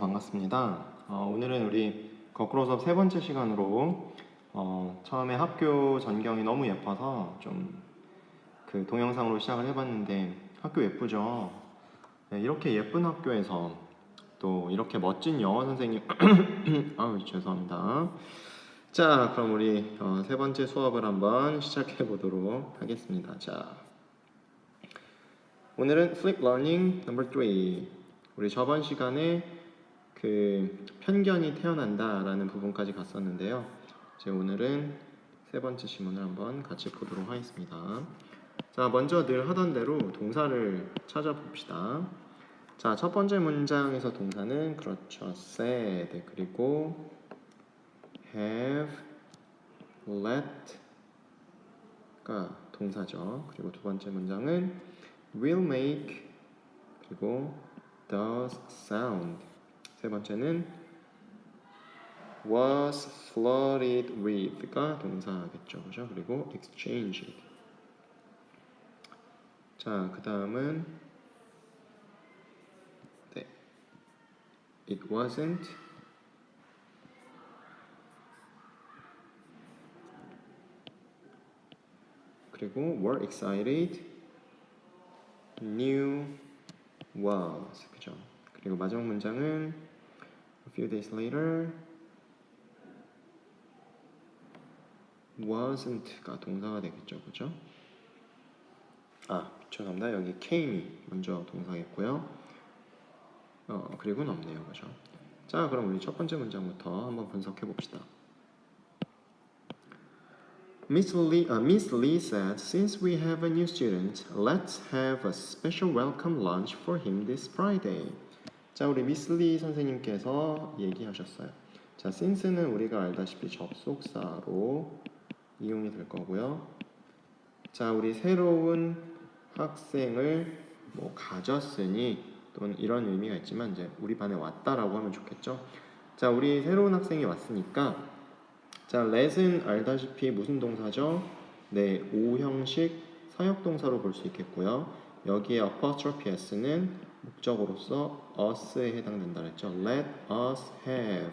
반갑습니다. 어, 오늘은 우리 거꾸로 수업 세 번째 시간으로 어, 처음에 학교 전경이 너무 예뻐서 좀 그 동영상으로 시작을 해봤는데 학교 예쁘죠? 네, 이렇게 예쁜 학교에서 또 이렇게 멋진 영어 선생님 아우 죄송합니다. 자 그럼 우리 어, 세 번째 수업을 한번 시작해 보도록 하겠습니다. 자 오늘은 Flip Learning Number 3 우리 저번 시간에 그 편견이 태어난다라는 부분까지 갔었는데요. 이제 오늘은 세 번째 지문을 한번 같이 보도록 하겠습니다. 자, 먼저 늘 하던 대로 동사를 찾아봅시다. 자, 첫 번째 문장에서 동사는 그렇죠. said 그리고 have, let가 동사죠. 그리고 두 번째 문장은 will make 그리고 does sound. 세 번째는 was flirted with가 동사겠죠. 그죠? 그리고 exchanged. 자, 그 다음은 네. It wasn't 그리고 were excited knew was 그죠? 그리고 마지막 문장은 a few days later wasn't가 동사가 되겠죠, 그죠? 아, 죄송합니다. 여기 came이 먼저 동사겠고요. 어, 그리고는 없네요, 그죠? 자, 그럼 우리 첫 번째 문장부터 한번 분석해 봅시다. Miss Lee, uh, Miss Lee said, "Since we have a new student, let's have a special welcome lunch for him this Friday." 자, 우리 미스 리 선생님께서 얘기하셨어요. 자, since는 우리가 알다시피 접속사로 이용이 될 거고요. 자, 우리 새로운 학생을 뭐 가졌으니 또는 이런 의미가 있지만 이제 우리 반에 왔다라고 하면 좋겠죠. 자, 우리 새로운 학생이 왔으니까 자, let은 알다시피 무슨 동사죠? 네, 오형식 사역 동사로 볼 수 있겠고요. 여기에 apostrophe s는 목적어로서 us에 해당된다 그랬죠. Let us have.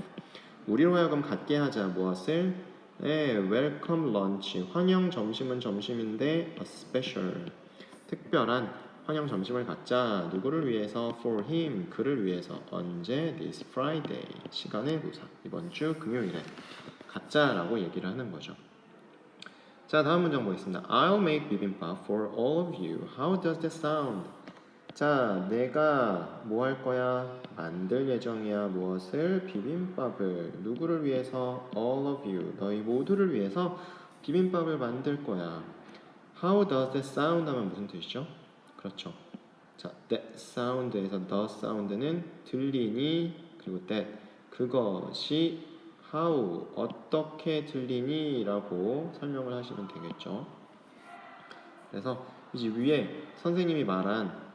우리로 하여금 갖게 하자 무엇을? 네, welcome lunch. 환영 점심은 점심인데 a special. 특별한 환영 점심을 갖자. 누구를 위해서? For him. 그를 위해서. 언제? This Friday. 시간의 부사. 이번 주 금요일에 갖자라고 얘기를 하는 거죠. 자, 다음 문장 보겠습니다. I'll make bibimbap for all of you. How does that sound? 자, 내가 뭐 할 거야? 만들 예정이야. 무엇을? 비빔밥을. 누구를 위해서? All of you. 너희 모두를 위해서 비빔밥을 만들 거야. How does that sound 하면 무슨 뜻이죠? 그렇죠. 자, that sound에서 the sound는 들리니 그리고 that 그것이 how 어떻게 들리니 라고 설명을 하시면 되겠죠. 그래서 이제 위에 선생님이 말한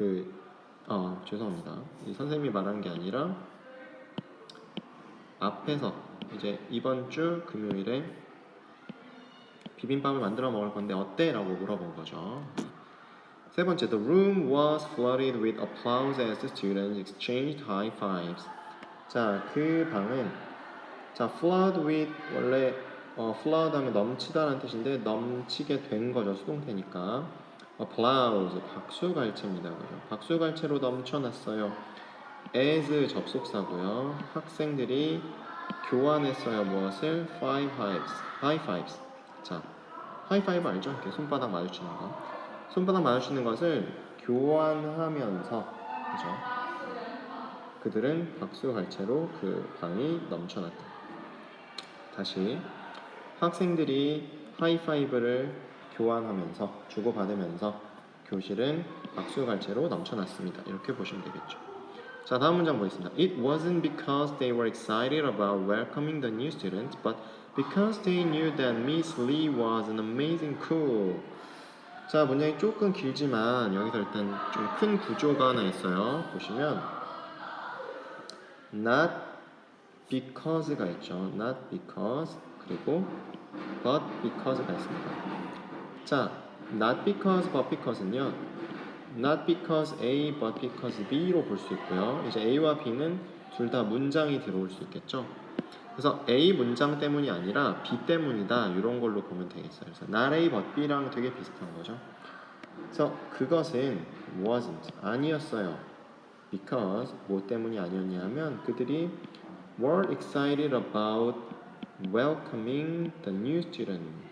그, 어, 죄송합니다. 이 선생님이 말한 게 아니라 앞에서 이제 이번 주 금요일에 비빔밥을 만들어 먹을 건데 어때? 라고 물어본 거죠. 세 번째, the room was flooded with applause as the students exchanged high fives. 자, 그 방은 자, flood with 원래 어, flood 하면 넘치다라는 뜻인데 넘치게 된 거죠. 수동태니까. Applause 박수갈채입니다. 그죠? 박수갈채로 넘쳐났어요. as 접속사고요. 학생들이 교환했어요. 무엇을? five fives. high fives. 자, high five 알죠? 이렇게 손바닥 마주치는 거. 손바닥 마주치는 것을 교환하면서 그죠? 그들은 박수갈채로 그 방이 넘쳐났다. 다시 학생들이 하이파이브를 교환하면서 주고받으면서 교실은 박수갈채로 넘쳐났습니다. 이렇게 보시면 되겠죠. 자 다음 문장 보겠습니다. It wasn't because they were excited about welcoming the new students, but because they knew that Miss Lee was an amazing cool. 자 문장이 조금 길지만 여기서 일단 좀 큰 구조가 하나 있어요. 보시면 not because가 있죠. not because 그리고 but because가 있습니다. 자, not because but because는요. not because A but because B로 볼 수 있고요. 이제 A와 B는 둘 다 문장이 들어올 수 있겠죠. 그래서 A 문장 때문이 아니라 B 때문이다 이런 걸로 보면 되겠어요. 그래서 not A but B랑 되게 비슷한 거죠. 그래서 그것은 wasn't 아니었어요. because 뭐 때문이 아니었냐면 그들이 were excited about welcoming the new student.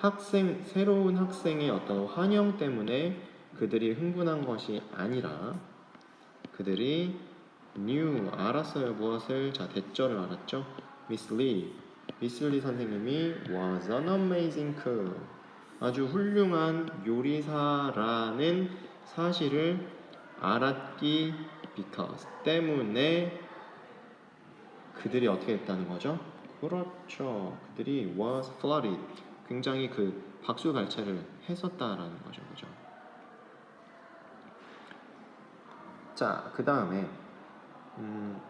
학생 새로운 학생의 어떤 환영 때문에 그들이 흥분한 것이 아니라 그들이 knew 알았어요 무엇을 자 대절을 알았죠. Miss Lee, 미스 리 선생님이 was an amazing cook. 아주 훌륭한 요리사라는 사실을 알았기 because 때문에 그들이 어떻게 됐다는 거죠? 그렇죠. 그들이 was flooded. 굉장히 그 박수갈채를 했었다라는 거죠. 그죠? 자, 그 다음에 음,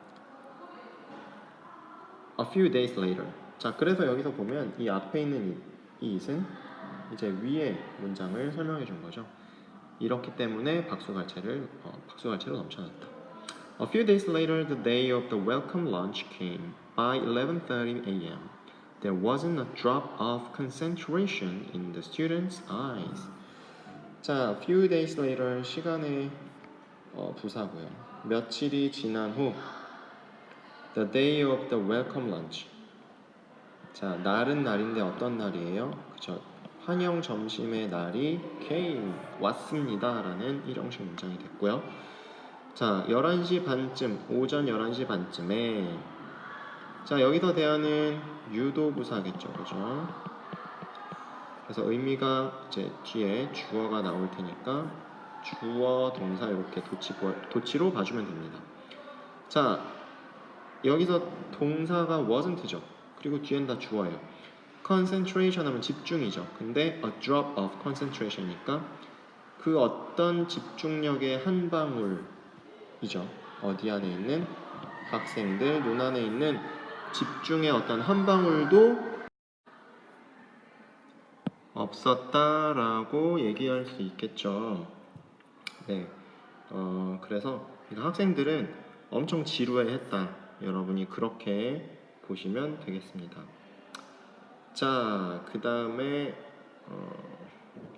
a few days later. 자, 그래서 여기서 보면 이 앞에 있는 이, 이 it은 이제 위에 문장을 설명해 준 거죠. 이렇기 때문에 박수갈채를 어, 박수갈채로 넘쳐났다. A few days later, the day of the welcome lunch came. By 11:30 a.m., there wasn't a drop of concentration in the students' eyes. 자, few days later 시간의 어, 부사고요. 며칠이 지난 후 The day of the welcome lunch. 자, 날은 날인데 어떤 날이에요? 그죠? 환영 점심의 날이 came 왔습니다라는 일형식 문장이 됐고요. 자, 11시 반쯤, 오전 11시 반쯤에 자, 여기서 대하는 유도 부사겠죠. 그죠? 그래서 의미가 이제 뒤에 주어가 나올 테니까 주어 동사 이렇게 도치 도치로 봐주면 됩니다. 자, 여기서 동사가 wasn't죠. 그리고 뒤엔 다 주어예요. concentration 하면 집중이죠. 근데 a drop of concentration이니까 그 어떤 집중력의 한 방울이죠. 어디 안에 있는 학생들 눈 안에 있는 집중의 어떤 한 방울도 없었다라고 얘기할 수 있겠죠. 네. 어, 그래서 그 학생들은 엄청 지루해 했다. 여러분이 그렇게 보시면 되겠습니다. 자, 그 다음에 어,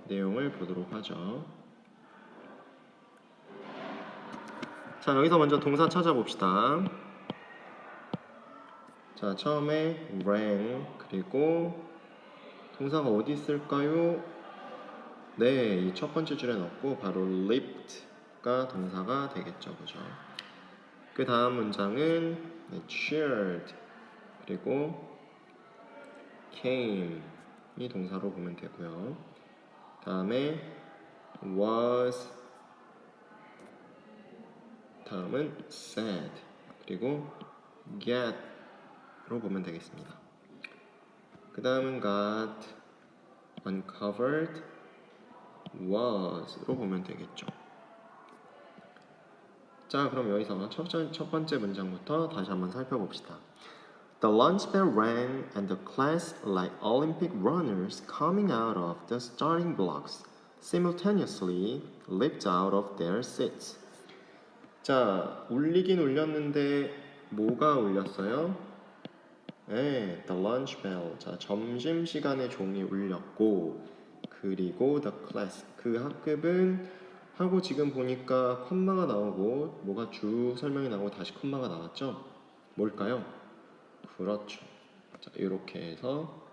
내용을 보도록 하죠. 자, 여기서 먼저 동사 찾아봅시다. 자, 처음에 rang 그리고 동사가 어디 있을까요? 네, 이 첫 번째 줄에 넣고 바로 lift가 동사가 되겠죠, 그죠? 그 다음 문장은 네, cheered 그리고 came 이 동사로 보면 되고요. 다음에 was 다음은 said 그리고 get 로 보면 되겠습니다. 그 다음은 got uncovered was로 보면 되겠죠. 자, 그럼 여기서 첫, 번- 첫 번째 문장부터 다시 한번 살펴봅시다. The lunch bell rang and the class, like Olympic runners coming out of the starting blocks, simultaneously leaped out of their seats. 자, 울리긴 울렸는데 뭐가 울렸어요? 네, the lunch bell. 자, 점심 시간에 종이 울렸고 그리고 the class. 그 학급은 하고 지금 보니까 컴마가 나오고 뭐가 쭉 설명이 나오고 다시 컴마가 나왔죠? 뭘까요? 그렇죠. 자, 이렇게 해서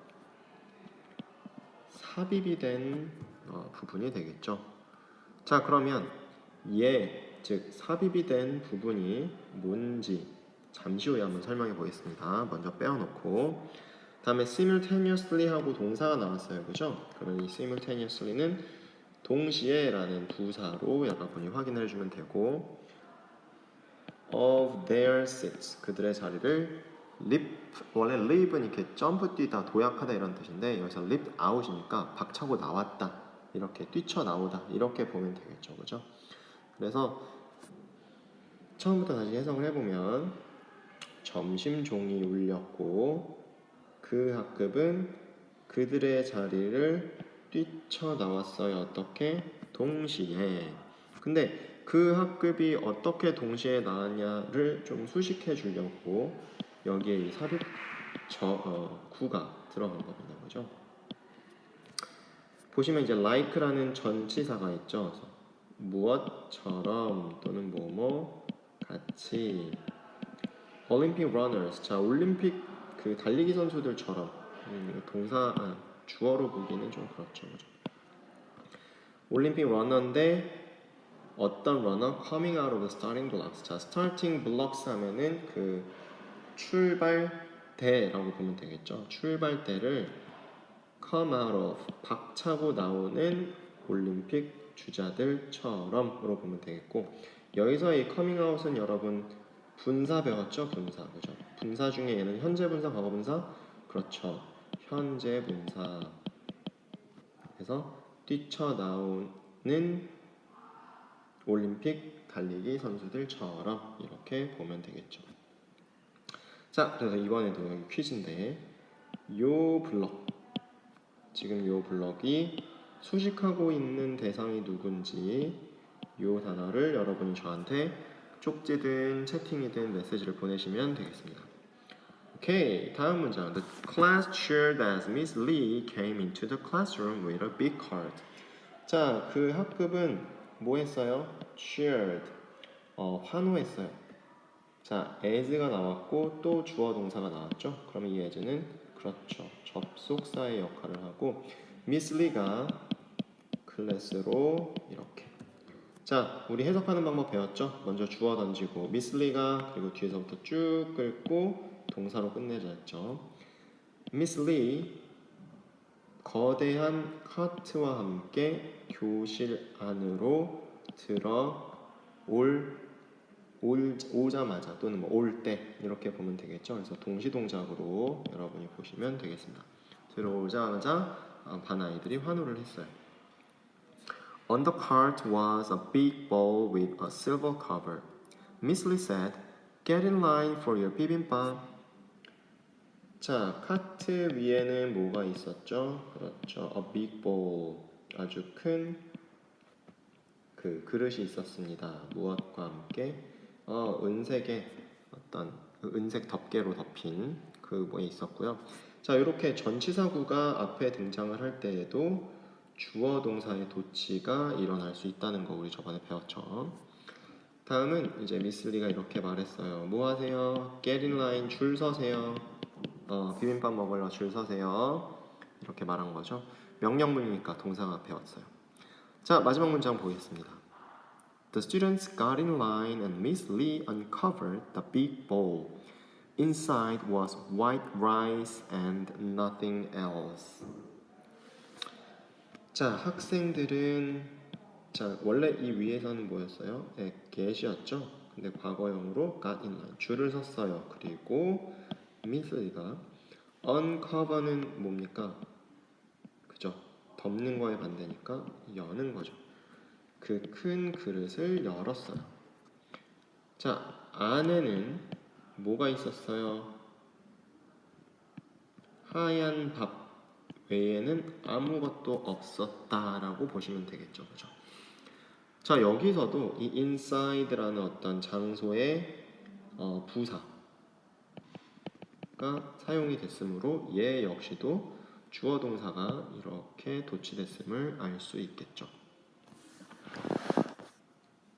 삽입이 된 어, 부분이 되겠죠. 자, 그러면 얘, 즉 삽입이 된 부분이 뭔지 잠시 후에 한번 설명해 보겠습니다. 먼저 빼어놓고 다음에 simultaneously 하고 동사가 나왔어요. 그죠? 그러면 이 simultaneously는 동시에 라는 부사로 여러분이 확인을 해주면 되고 of their seats 그들의 자리를 leap 원래 leap은 이렇게 점프 뛰다 도약하다 이런 뜻인데 여기서 leap out이니까 박차고 나왔다 이렇게 뛰쳐 나오다 이렇게 보면 되겠죠 그죠 그래서 처음부터 다시 해석을 해보면 점심 종이 울렸고 그 학급은 그들의 자리를 뛰쳐 나왔어요 어떻게 동시에. 근데 그 학급이 어떻게 동시에 나왔냐를 좀 수식해 주려고 여기에 이 삽입 저 어, 구가 들어간 겁니다. 그죠? 보시면 이제 like라는 전치사가 있죠. 무엇처럼 또는 뭐뭐 같이 올림픽 runners. 자 올림픽 그 달리기 선수들처럼. 음, 동사 아, 주어로 보기는 좀 그렇죠. 그죠? 올림픽 러너인데 어떤 러너 coming out of the starting blocks. 자 starting blocks 하면은 그 출발대라고 보면 되겠죠. 출발대를 come out of 박차고 나오는 올림픽 주자들처럼으로 보면 되겠고 여기서 이 coming out은 여러분 분사 배웠죠? 분사. 그죠? 분사 중에 얘는 현재 분사 과거 분사? 그렇죠. 현재 분사. 그래서 뛰쳐나오는 올림픽 달리기 선수들처럼 이렇게 보면 되겠죠. 자 그래서 이번에도 여기 퀴즈인데 요 블럭. 지금 요 블럭이 수식하고 있는 대상이 누군지 요 단어를 여러분이 저한테 쪽지든 채팅이든 메시지를 보내시면 되겠습니다. 오케이 다음 문장 The class cheered as Miss Lee came into the classroom with a big card. 자 그 학급은 뭐 했어요? cheered 어, 환호했어요. 자 as가 나왔고 또 주어 동사가 나왔죠. 그러면 이 as는 그렇죠 접속사의 역할을 하고 Lee가 클래스로 이렇게 자, 우리 해석하는 방법 배웠죠? 먼저 주어 던지고 미슬리가 그리고 뒤에서부터 쭉 끌고 동사로 끝내자 했죠. 미스 리 거대한 카트와 함께 교실 안으로 들어올 올, 오자마자 또는 뭐 올 때 이렇게 보면 되겠죠. 그래서 동시 동작으로 여러분이 보시면 되겠습니다. 들어오자마자 아, 반 아이들이 환호를 했어요. On the cart was a big bowl with a silver cover. Miss Lee said, "Get in line for your bibimbap." 자, 카트 위에는 뭐가 있었죠? 그렇죠. A big bowl. 아주 큰 그 그릇이 있었습니다. 무엇과 함께? 어, 은색의 어떤 그 은색 덮개로 덮인 그 뭐에 있었고요. 자, 이렇게 전치사구가 앞에 등장을 할 때에도 주어 동사의 도치가 일어날 수 있다는 거 우리 저번에 배웠죠. 다음은 이제 미슬리가 이렇게 말했어요. 뭐 하세요? Get in line 줄 서세요. 어, 비빔밥 먹으러 줄 서세요. 이렇게 말한 거죠. 명령문이니까 동사가 배웠어요. 자 마지막 문장 보겠습니다. The students got in line and Miss Lee uncovered the big bowl. Inside was white rice and nothing else. 자, 학생들은 자, 원래 이 위에서는 뭐였어요? 네, get이었죠. 근데 과거형으로 got in line 줄을 섰어요. 그리고 미스가 uncover는 뭡니까? 그죠? 덮는 거에 반대니까 여는 거죠. 그 큰 그릇을 열었어요. 자, 안에는 뭐가 있었어요? 하얀 밥 외에는 아무것도 없었다라고 보시면 되겠죠. 그죠? 자, 여기서도 이 inside라는 어떤 장소의 어, 부사가 사용이 됐으므로 얘 역시도 주어 동사가 이렇게 도치됐음을 알 수 있겠죠.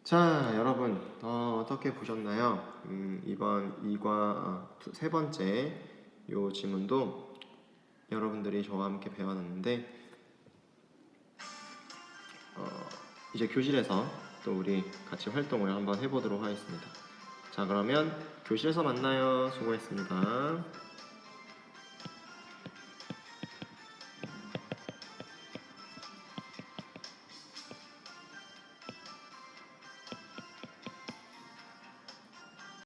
자, 여러분 어, 떻게 보셨나요? 음, 이번 2과 아, 두- 세 번째 요 지문도 여러분들이 저와 함께 배워놨는데 어, 이제 교실에서 또 우리 같이 활동을 한번 해보도록 하겠습니다. 자, 그러면 교실에서 만나요. 수고했습니다.